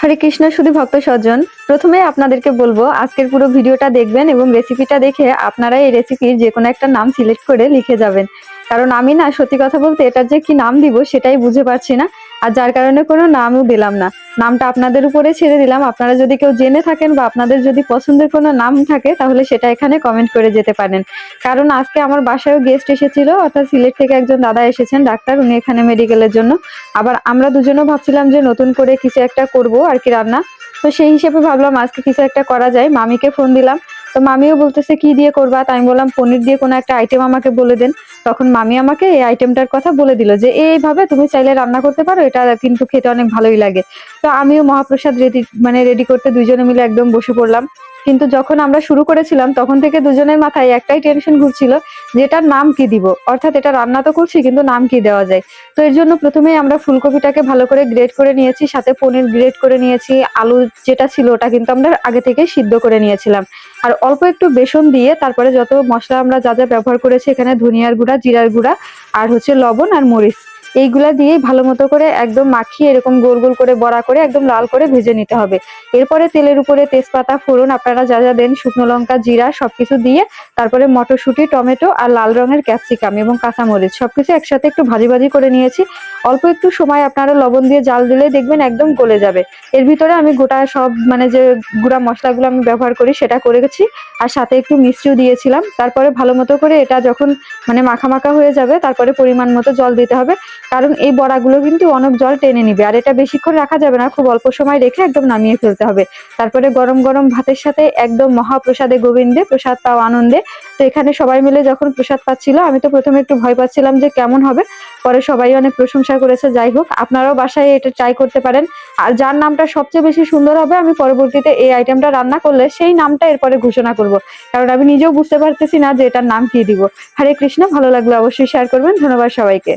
হরে কৃষ্ণ শুধু ভক্ত সজ্জন প্রথমে আপনাদেরকে বলব, আজকের পুরো ভিডিওটা দেখবেন এবং রেসিপিটা দেখে আপনারা এই রেসিপির যে কোনো একটা নাম সিলেক্ট করে লিখে যাবেন। কারণ আমি না, সত্যি কথা বলতে এটার যে কি নাম দিব সেটাই বুঝে পারছি না, আর যার কারণে কোনো নামও দিলাম না। নামটা আপনাদের উপরে ছেড়ে দিলাম। আপনারা যদি কেউ জেনে থাকেন বা আপনাদের যদি পছন্দের কোনো নাম থাকে, তাহলে সেটা এখানে কমেন্ট করে যেতে পারেন। কারণ আজকে আমার বাসায়ও গেস্ট এসেছিল, অর্থাৎ সিলেট থেকে একজন দাদা এসেছেন, ডাক্তার, উনি এখানে মেডিকেলের জন্য। আবার আমরা দুজনেও ভাবছিলাম যে নতুন করে কিছু একটা করব, আর কি রান্না। তো সেই হিসেবে ভাবলাম আজকে কিছু একটা করা যায়। মামিকে ফোন দিলাম। তো মামিও বলতেছে, কি দিয়ে করবা? তাই আমি বললাম, পনির দিয়ে কোনো একটা আইটেম আমাকে বলে দেন। তখন মামি আমাকে এই আইটেমটার কথা বলে দিল যে, এইভাবে তুমি চাইলে রান্না করতে পারো, এটা কিন্তু খেতে অনেক ভালোই লাগে। তো আমিও মহাপ্রসাদ রেডি মানে রেডি করতে দুজনে মিলে একদম বসে পড়লাম। কিন্তু যখন আমরা শুরু করেছিলাম, তখন থেকে দুজনের মাথায় একটাই টেনশন ঘুরছিল যে এটার নাম কি দিব? অর্থাৎ এটা রান্না তো করছি, কিন্তু নাম কি দেওয়া যায়? তো এর জন্য প্রথমেই আমরা ফুলকপিটাকে ভালো করে গ্রেড করে নিয়েছি, সাথে পনির গ্রেড করে নিয়েছি, আলু যেটা ছিল ওটা কিন্তু আমরা আগে থেকে সিদ্ধ করে নিয়েছিলাম। আর অল্প একটু বেসন দিয়ে তারপরে যত মশলা আমরা যা যা ব্যবহার করেছি, এখানে ধনিয়ার গুঁড়া, জিরার গুঁড়া, আর হচ্ছে লবণ আর মরিচ। এইগুলা দিয়ে ভালো মতো করে একদম মাখিয়ে এরকম গোল গোল করে বড়া করে একদম লাল করে ভেজে নিতে হবে। এরপরে তেলের উপরে তেজপাতা, ফোড়ন আপনারা যা যা দেন, শুকনো লঙ্কা, জিরা সবকিছু দিয়ে তারপরে মটরশুঁটি, টমেটো আর লাল রঙের ক্যাপসিকাম এবং কাঁচামরিচ সবকিছু একসাথে একটু ভাজি ভাজি করে নিয়েছি। অল্প একটু সময় আপনারা লবণ দিয়ে জাল দিলে দেখবেন একদম গলে যাবে। এর ভিতরে আমি গোটা সব মানে যে গুঁড়া মশলাগুলো আমি ব্যবহার করি সেটা করে গেছি আর সাথে একটু মিষ্টিও দিয়েছিলাম। তারপরে ভালো মতো করে এটা যখন মানে মাখা মাখা হয়ে যাবে, তারপরে পরিমাণ মতো জল দিতে হবে। কারণ এই বড়াগুলো কিন্তু অনেক জল টেনে নিবে। আর এটা বেশিক্ষণ রাখা যাবে না, খুব অল্প সময় রেখে একদম নামিয়ে ফেলতে হবে। তারপরে গরম গরম ভাতের সাথে একদম মহাপ্রসাদে গোবিন্দে, প্রসাদ পাও আনন্দে। তো এখানে সবাই মিলে যখন প্রসাদ পাচ্ছিল, আমি তো প্রথমে একটু ভয় পাচ্ছিলাম যে কেমন হবে। পরে সবাই অনেক প্রশংসা করেছে, যাই হোক, আপনারাও বাসায় এটা ট্রাই করতে পারেন। আর যার নামটা সবচেয়ে বেশি সুন্দর হবে, আমি পরবর্তীতে এই আইটেমটা রান্না করলে সেই নামটা এরপরে ঘোষণা করব। কারণ আমি নিজেও বুঝতে পারতেছি না যে এটার নাম কি দিব। হরে কৃষ্ণ, ভালো লাগল অবশ্যই শেয়ার করবেন। ধন্যবাদ সবাইকে।